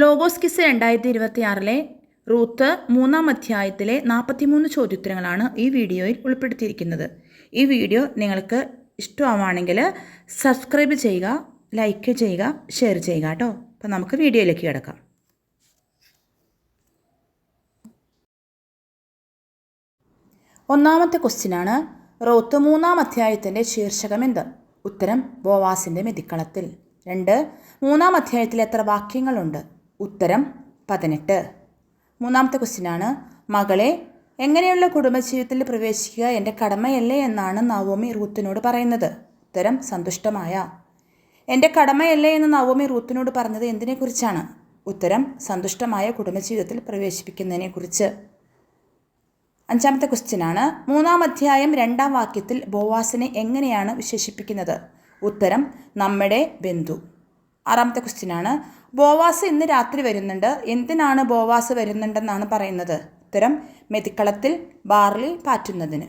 Logos kiss രണ്ടായിരത്തി ഇരുപത്തി ആറിലെ റൂത്ത് മൂന്നാം അധ്യായത്തിലെ നാൽപ്പത്തിമൂന്ന് ചോദ്യോത്തരങ്ങളാണ് ഈ വീഡിയോയിൽ ഉൾപ്പെടുത്തിയിരിക്കുന്നത്. ഈ വീഡിയോ നിങ്ങൾക്ക് ഇഷ്ടമാണെങ്കിൽ സബ്സ്ക്രൈബ് ചെയ്യുക ലൈക്ക് ചെയ്യുക ഷെയർ ചെയ്യുക കേട്ടോ. അപ്പോൾ നമുക്ക് വീഡിയോയിലേക്ക് കിടക്കാം. ഒന്നാമത്തെ ക്വസ്റ്റ്യനാണ് റോത്ത് മൂന്നാം അധ്യായത്തിന്റെ ശീർഷകം എന്ത്? ഉത്തരം ബോവാസിന്റെ മെതിക്കളത്തിൽ. രണ്ട് മൂന്നാം അധ്യായത്തിൽ എത്ര വാക്യങ്ങളുണ്ട്? ഉത്തരം പതിനെട്ട്. മൂന്നാമത്തെ ക്വസ്റ്റ്യനാണ് മകളെ എങ്ങനെയുള്ള കുടുംബജീവിതത്തിൽ പ്രവേശിക്കുക എന്റെ കടമയല്ലേ എന്നാണ് നവോമി റൂത്തിനോട് പറയുന്നത്. ഉത്തരം സന്തുഷ്ടമായ. എന്റെ കടമയല്ലേ എന്ന് നവോമി റൂത്തിനോട് പറഞ്ഞത് എന്തിനെക്കുറിച്ചാണ്? ഉത്തരം സന്തുഷ്ടമായ കുടുംബജീവിതത്തിൽ പ്രവേശിപ്പിക്കുന്നതിനെക്കുറിച്ച്. അഞ്ചാമത്തെ ക്വസ്റ്റ്യനാണ് മൂന്നാം അധ്യായം രണ്ടാം വാക്യത്തിൽ ബോവാസിനെ എങ്ങനെയാണ് വിശേഷിപ്പിക്കുന്നത്? ഉത്തരം നമ്മുടെ ബന്ധു. ആറാമത്തെ ക്വസ്റ്റ്യനാണ് ബോവാസ് ഇന്ന് രാത്രി വരുന്നുണ്ട്. എന്തിനാണ് ബോവാസ് വരുന്നുണ്ടെന്നാണ് പറയുന്നത്? ഉത്തരം മെതിക്കളത്തിൽ ബാർലി പാറ്റുന്നതിന്.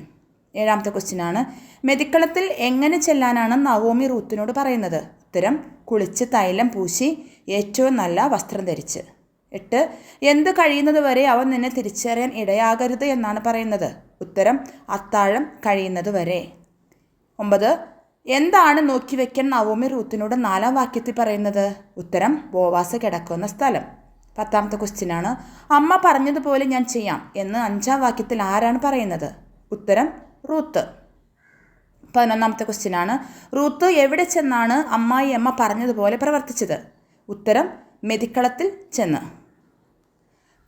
ഏഴാമത്തെ ക്വസ്റ്റ്യനാണ് മെതിക്കളത്തിൽ എങ്ങനെ ചെല്ലാനാണ് നവോമി റൂത്തിനോട് പറയുന്നത്? ഉത്തരം കുളിച്ച് തൈലം പൂശി ഏറ്റവും നല്ല വസ്ത്രം ധരിച്ച്. എട്ട് എന്ത് കഴിയുന്നത് വരെ അവൻ നിന്നെ തിരിച്ചറിയാൻ ഇടയാകരുത് എന്നാണ് പറയുന്നത്. ഉത്തരം അത്താഴം കഴിയുന്നത് വരെ. ഒമ്പത് എന്താണ് നോക്കി വെക്കാൻ നവോമി റൂത്തിനോട് നാലാം വാക്യത്തിൽ പറയുന്നത്? ഉത്തരം ബോവാസ കിടക്കുന്ന സ്ഥലം. പത്താമത്തെ ക്വസ്റ്റ്യനാണ് അമ്മ പറഞ്ഞതുപോലെ ഞാൻ ചെയ്യാം എന്ന് അഞ്ചാം വാക്യത്തിൽ ആരാണ് പറയുന്നത്? ഉത്തരം റൂത്ത്. പതിനൊന്നാമത്തെ ക്വസ്റ്റ്യനാണ് റൂത്ത് എവിടെ ചെന്നാണ് അമ്മായി അമ്മ പറഞ്ഞതുപോലെ പ്രവർത്തിച്ചത്? ഉത്തരം മെതിക്കളത്തിൽ ചെന്ന്.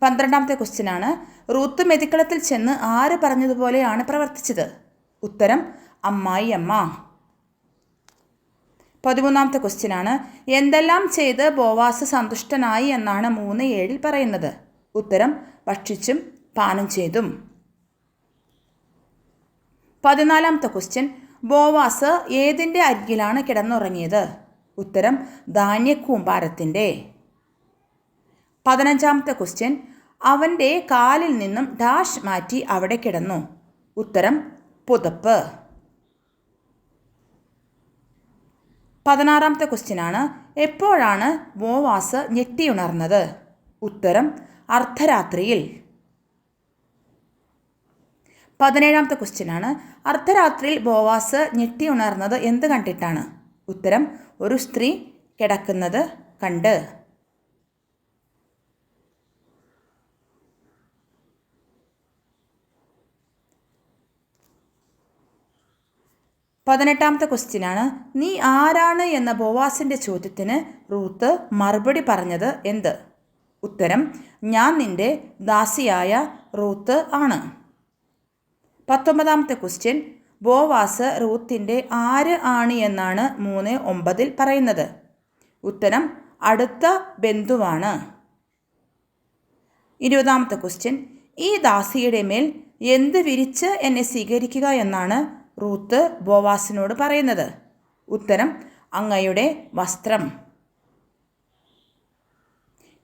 പന്ത്രണ്ടാമത്തെ ക്വസ്റ്റ്യനാണ് റൂത്ത് മെതിക്കളത്തിൽ ചെന്ന് ആര് പറഞ്ഞതുപോലെയാണ് പ്രവർത്തിച്ചത്? ഉത്തരം അമ്മായി അമ്മ. പതിമൂന്നാമത്തെ ക്വസ്റ്റ്യനാണ്. എന്തെല്ലാം ചെയ്ത് ബോവാസ് സന്തുഷ്ടനായി എന്നാണ് മൂന്ന് ഏഴിൽ പറയുന്നത്. ഉത്തരം ഭക്ഷിച്ചും പാനം ചെയ്തും. പതിനാലാമത്തെ ക്വസ്റ്റ്യൻ ബോവാസ് ഏതിന്റെ അരികിലാണ് കിടന്നുറങ്ങിയത്? ഉത്തരം ധാന്യക്കൂമ്പാരത്തിന്റെ. പതിനഞ്ചാമത്തെ ക്വസ്റ്റ്യൻ അവന്റെ കാലിൽ നിന്നും ഡാഷ് മാറ്റി അവിടെ കിടന്നു. ഉത്തരം പുതപ്പ്. പതിനാറാമത്തെ ക്വസ്റ്റ്യനാണ്. എപ്പോഴാണ് ബോവാസ് ഞെട്ടിയുണർന്നത്? ഉത്തരം അർദ്ധരാത്രിയിൽ. പതിനേഴാമത്തെ ക്വസ്റ്റ്യനാണ്. അർദ്ധരാത്രിയിൽ ബോവാസ് ഞെട്ടിയുണർന്നത് എന്ത് കണ്ടിട്ടാണ്? ഉത്തരം ഒരു സ്ത്രീ കിടക്കുന്നത് കണ്ട്. പതിനെട്ടാമത്തെ ക്വസ്റ്റ്യനാണ് നീ ആരാണ്? എന്ന ബോവാസിന്റെ ചോദ്യത്തിന് റൂത്ത് മറുപടി പറഞ്ഞത് എന്ത്? ഉത്തരം ഞാൻ നിന്റെ ദാസിയായ റൂത്ത് ആണ്. പത്തൊമ്പതാമത്തെ ക്വസ്റ്റ്യൻ ബോവാസ് റൂത്തിന്റെ ആര് ആണ് എന്നാണ് മൂന്ന് ഒമ്പതിൽ പറയുന്നത്. ഉത്തരം അടുത്ത ബന്ധുവാണ്. ഇരുപതാമത്തെ ക്വസ്റ്റ്യൻ ഈ ദാസിയുടെ മേൽ എന്ത് വിരിച്ച് എന്നെ സ്വീകരിക്കുക എന്നാണ് റൂത്ത് ബോവാസിനോട് പറയുന്നത്. ഉത്തരം അങ്ങയുടെ വസ്ത്രം.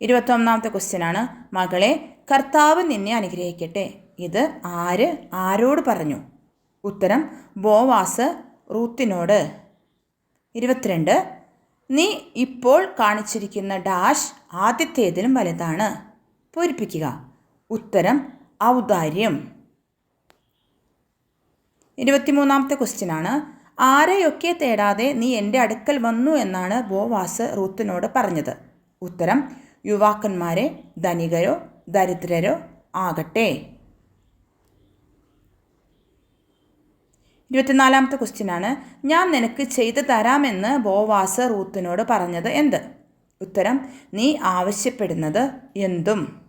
ഇരുപത്തൊന്നാമത്തെ ക്വസ്റ്റ്യനാണ്. മകളെ കർത്താവ് നിന്നെ അനുഗ്രഹിക്കട്ടെ. ഇത് ആര് ആരോട് പറഞ്ഞു? ഉത്തരം ബോവാസ് റൂത്തിനോട്. ഇരുപത്തിരണ്ട് നീ ഇപ്പോൾ കാണിച്ചിരിക്കുന്ന ഡാഷ് ആദ്യത്തേതിലും വലുതാണ്. പൂരിപ്പിക്കുക. ഉത്തരം ഔദാര്യം. ഇരുപത്തിമൂന്നാമത്തെ ക്വസ്റ്റ്യനാണ് ആരെയൊക്കെ തേടാതെ നീ എന്റെ അടുക്കൽ വന്നു എന്നാണ് ബോവാസ് റൂത്തിനോട് പറഞ്ഞത്. ഉത്തരം യുവാക്കന്മാരെ ധനികരോ ദരിദ്രരോ ആകട്ടെ. ഇരുപത്തിനാലാമത്തെ ക്വസ്റ്റ്യനാണ് ഞാൻ നിനക്ക് ചെയ്തു തരാമെന്ന് ബോവാസ് റൂത്തിനോട് പറഞ്ഞത് എന്ത്? ഉത്തരം നീ ആവശ്യപ്പെടുന്നത് എന്തും.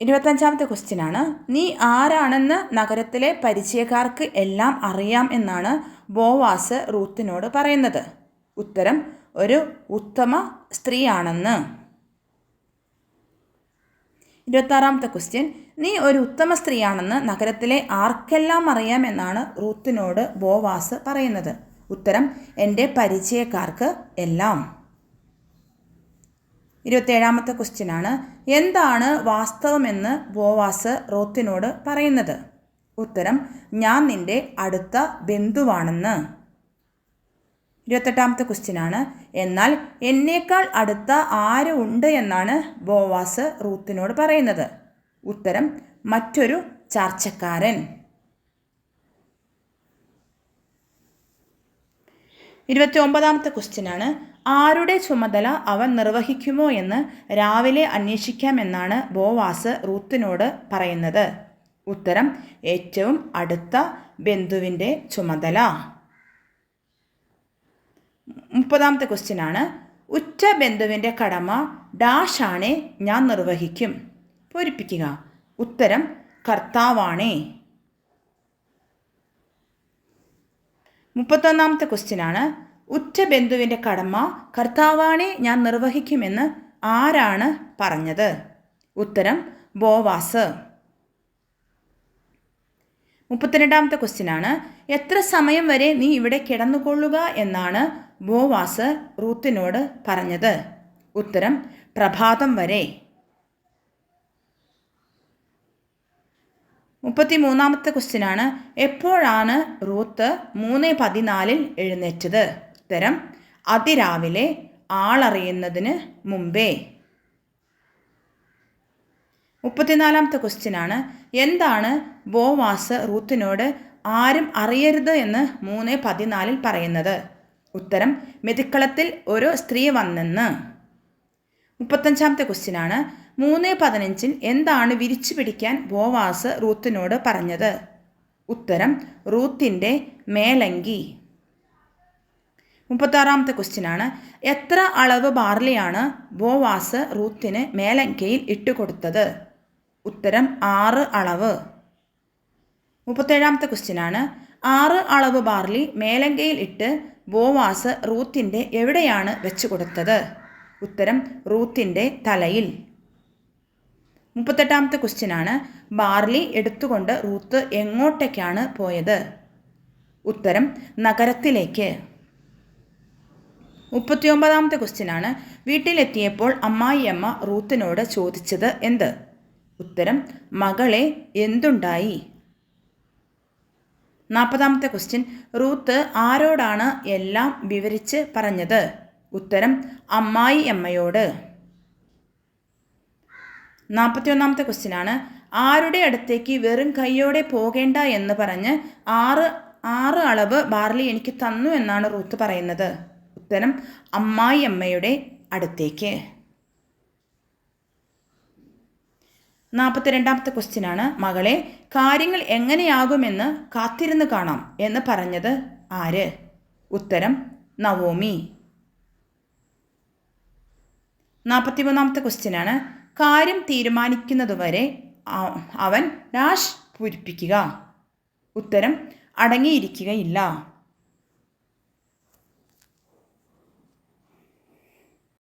ഇരുപത്തഞ്ചാമത്തെ ക്വസ്റ്റ്യനാണ് നീ ആരാണെന്ന് നഗരത്തിലെ പരിചയക്കാർക്ക് എല്ലാം അറിയാം എന്നാണ് ബോവാസ് റൂത്തിനോട് പറയുന്നത്. ഉത്തരം ഒരു ഉത്തമ സ്ത്രീയാണെന്ന്. ഇരുപത്താറാമത്തെ ക്വസ്റ്റ്യൻ നീ ഒരു ഉത്തമ സ്ത്രീയാണെന്ന് നഗരത്തിലെ ആർക്കെല്ലാം അറിയാം എന്നാണ് റൂത്തിനോട് ബോവാസ് പറയുന്നത്. ഉത്തരം എന്റെ പരിചയക്കാർക്ക് എല്ലാം. ഇരുപത്തേഴാമത്തെ ക്വസ്റ്റ്യനാണ്. എന്താണ് വാസ്തവമെന്ന് ബോവാസ് റോത്തിനോട് പറയുന്നത്? ഉത്തരം ഞാൻ നിന്റെ അടുത്ത ബന്ധുവാണെന്ന്. ഇരുപത്തെട്ടാമത്തെ ക്വസ്റ്റ്യനാണ്. എന്നാൽ എന്നേക്കാൾ അടുത്ത ആര് ഉണ്ട് എന്നാണ് ബോവാസ് റൂത്തിനോട് പറയുന്നത്. ഉത്തരം മറ്റൊരു ചാർച്ചക്കാരൻ. ഇരുപത്തി ഒമ്പതാമത്തെ ക്വസ്റ്റ്യനാണ് ആരുടെ ചുമതല അവൻ നിർവഹിക്കുമോ എന്ന് രാവിലെ അന്വേഷിക്കാമെന്നാണ് ബോവാസ് റൂത്തിനോട് പറയുന്നത്. ഉത്തരം ഏറ്റവും അടുത്ത ബന്ധുവിന്റെ ചുമതല. മുപ്പതാമത്തെ ക്വസ്റ്റ്യനാണ് ഉറ്റ ബന്ധുവിന്റെ കടമ ഡാഷാണേ ഞാൻ നിർവഹിക്കും. പൂരിപ്പിക്കുക. ഉത്തരം കർത്താവാണേ. മുപ്പത്തൊന്നാമത്തെ ക്വസ്റ്റ്യനാണ് ഉറ്റ ബന്ധുവിന്റെ കടമ കർത്താവാണെ ഞാൻ നിർവഹിക്കുമെന്ന് ആരാണ് പറഞ്ഞത്? ഉത്തരം ബോവാസ്. മുപ്പത്തിരണ്ടാമത്തെ ക്വസ്റ്റ്യനാണ് എത്ര സമയം വരെ നീ ഇവിടെ കിടന്നുകൊള്ളുക എന്നാണ് ബോവാസ് റൂത്തിനോട് പറഞ്ഞത്. ഉത്തരം പ്രഭാതം വരെ. മുപ്പത്തി മൂന്നാമത്തെ ക്വസ്റ്റ്യനാണ്. എപ്പോഴാണ് റൂത്ത് മൂന്ന് പതിനാലിൽ എഴുന്നേറ്റത്? ഉത്തരം അതിരാവിലെ ആളറിയുന്നതിന് മുമ്പേ. മുപ്പത്തിനാലാമത്തെ ക്വസ്റ്റ്യനാണ്. എന്താണ് ബോവാസ് റൂത്തിനോട് ആരും അറിയരുത് എന്ന് മൂന്ന് പതിനാലിൽ പറയുന്നത്? ഉത്തരം മെതിക്കളത്തിൽ ഒരു സ്ത്രീ വന്നെന്ന്. മുപ്പത്തഞ്ചാമത്തെ ക്വസ്റ്റ്യനാണ്. മൂന്ന് പതിനഞ്ചിൽ എന്താണ് വിരിച്ചു പിടിക്കാൻ ബോവാസ് റൂത്തിനോട് പറഞ്ഞത്? ഉത്തരം റൂത്തിന്റെ മേലങ്കി. മുപ്പത്താറാമത്തെ ക്വസ്റ്റ്യനാണ്. എത്ര അളവ് ബാർലിയാണ് ബോവാസ് റൂത്തിന് മേലങ്കയിൽ ഇട്ടുകൊടുത്തത്? ഉത്തരം ആറ് അളവ്. മുപ്പത്തേഴാമത്തെ ക്വസ്റ്റ്യനാണ്. ആറ് അളവ് ബാർലി മേലങ്കയിൽ ഇട്ട് ബോവാസ് റൂത്തിന്റെ എവിടെയാണ് വെച്ചു കൊടുത്തത് ഉത്തരം റൂത്തിന്റെ തലയിൽ. മുപ്പത്തെട്ടാമത്തെ ക്വസ്റ്റ്യനാണ് ബാർലി എടുത്തുകൊണ്ട് റൂത്ത് എങ്ങോട്ടേക്കാണ് പോയത്? ഉത്തരം നഗരത്തിലേക്ക്. മുപ്പത്തിയൊമ്പതാമത്തെ ക്വസ്റ്റ്യനാണ് വീട്ടിലെത്തിയപ്പോൾ അമ്മായിയമ്മ റൂത്തിനോട് ചോദിച്ചത് എന്ത്? ഉത്തരം മകളെ എന്തുണ്ടായി? നാൽപ്പതാമത്തെ ക്വസ്റ്റ്യൻ റൂത്ത് ആരോടാണ് എല്ലാം വിവരിച്ച് പറഞ്ഞത്? ഉത്തരം അമ്മായി അമ്മയോട് നാൽപ്പത്തിയൊന്നാമത്തെ ക്വസ്റ്റ്യനാണ്. ആരുടെ അടുത്തേക്ക് വെറും കൈയോടെ പോകേണ്ട എന്ന് പറഞ്ഞ് ആറ് ആറ് അളവ് ബാർലി എനിക്ക് തന്നു എന്നാണ് റൂത്ത് പറയുന്നത്. ഉത്തരം അമ്മായി അമ്മയുടെ അടുത്തേക്ക്. നാൽപ്പത്തിരണ്ടാമത്തെ ക്വസ്റ്റ്യനാണ്. മകളെ കാര്യങ്ങൾ എങ്ങനെയാകുമെന്ന് കാത്തിരുന്ന് കാണാം എന്ന് പറഞ്ഞത് ആര്? ഉത്തരം നവോമി. നാൽപ്പത്തിമൂന്നാമത്തെ ക്വസ്റ്റ്യനാണ്. കാര്യം തീരുമാനിക്കുന്നതുവരെ അവൻ രാഷ് പൂരിപ്പിക്കുക. ഉത്തരം അടങ്ങിയിരിക്കുകയില്ല.